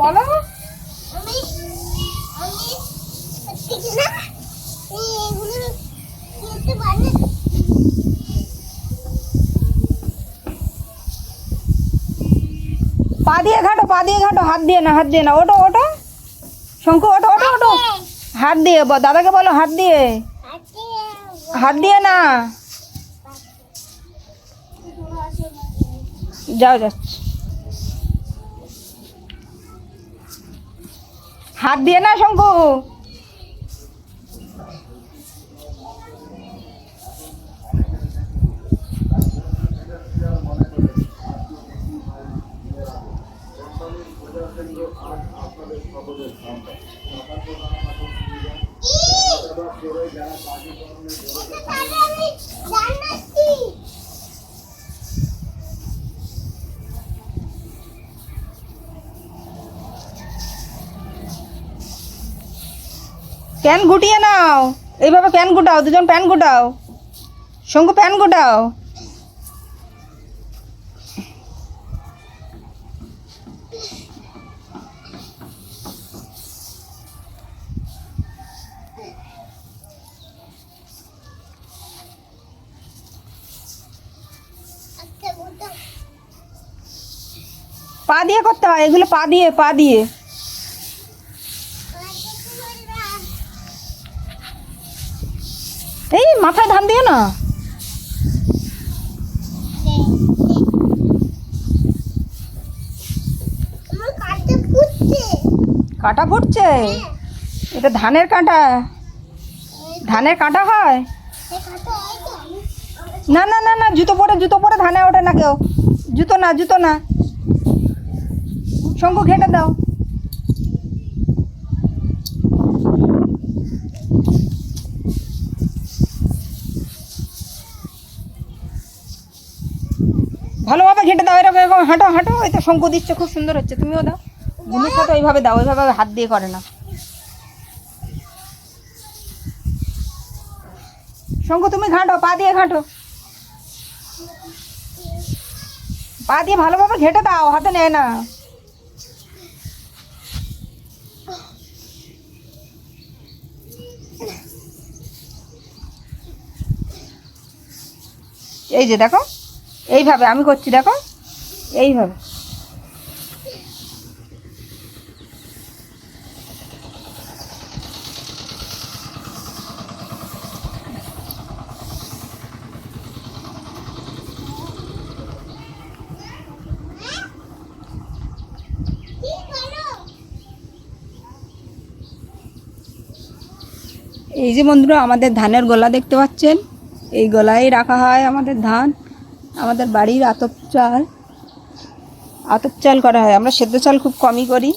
বলো। পা দিয়ে ঘাটো, পা দিয়ে ঘাটো, হাত দিয়ে না, হাত দিয়ে না। ওটো ওটো শঙ্কু ওটো ওটো ওটো হাত দিয়ে দাদাকে বলো, হাত দিয়ে। হাত দিয়ে না। যাও যাচ্ছি হাত দিয়ে না শঙ্কু? জান্নাতি প্যান গুটিয়ে নাও। এইভাবে প্যান গুটাও, দুজন প্যান গুটাও। শঙ্কু, প্যান গুটাও। পা দিয়ে করতে হয়, এগুলো পা দিয়ে পা দিয়ে এই মাথায় ধান দিয়ে না? কাঁটা ফুটছে? এটা ধানের কাঁটা। ধানের কাঁটা হয়? না না না না, জুতো পরে জুতো পরে ধানে ওঠে না কেউ। জুতো না জুতো না। শঙ্কু ঘেটে দাও। ভালোভাবে ঘেটে দাও, এরকম এরকম, হাঁটো হাঁটো ওই তো শঙ্কু দিচ্ছে, খুব সুন্দর হচ্ছে, তুমিও দাও। গুলির সাথে ওইভাবে দাও ওইভাবে হাত দিয়ে করে না। শঙ্কু, তুমি ঘাঁটো, পা দিয়ে ঘাঁটো। পা দিয়ে ভালোভাবে ঘেটে দাও, হাতে নেয় না। এই যে দেখো এইভাবে, আমি করছি, দেখো। এইভাবে। এই যে বন্ধুরা, আমাদের ধানের গোলা দেখতে পাচ্ছেন? এই গোলায় রাখা হয় আমাদের ধান। আমাদের বাড়ির আতপ চাল আতপ চাল করা হয়। আমরা সেদ্ধ চাল খুব কমই করি।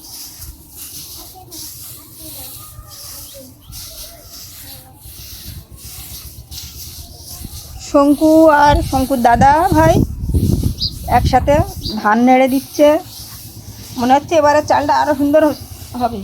শঙ্কু আর শঙ্কুর দাদা ভাই একসাথে ধান নেড়ে দিচ্ছে। মনে হচ্ছে এবারে চালটা আরও সুন্দর হবে।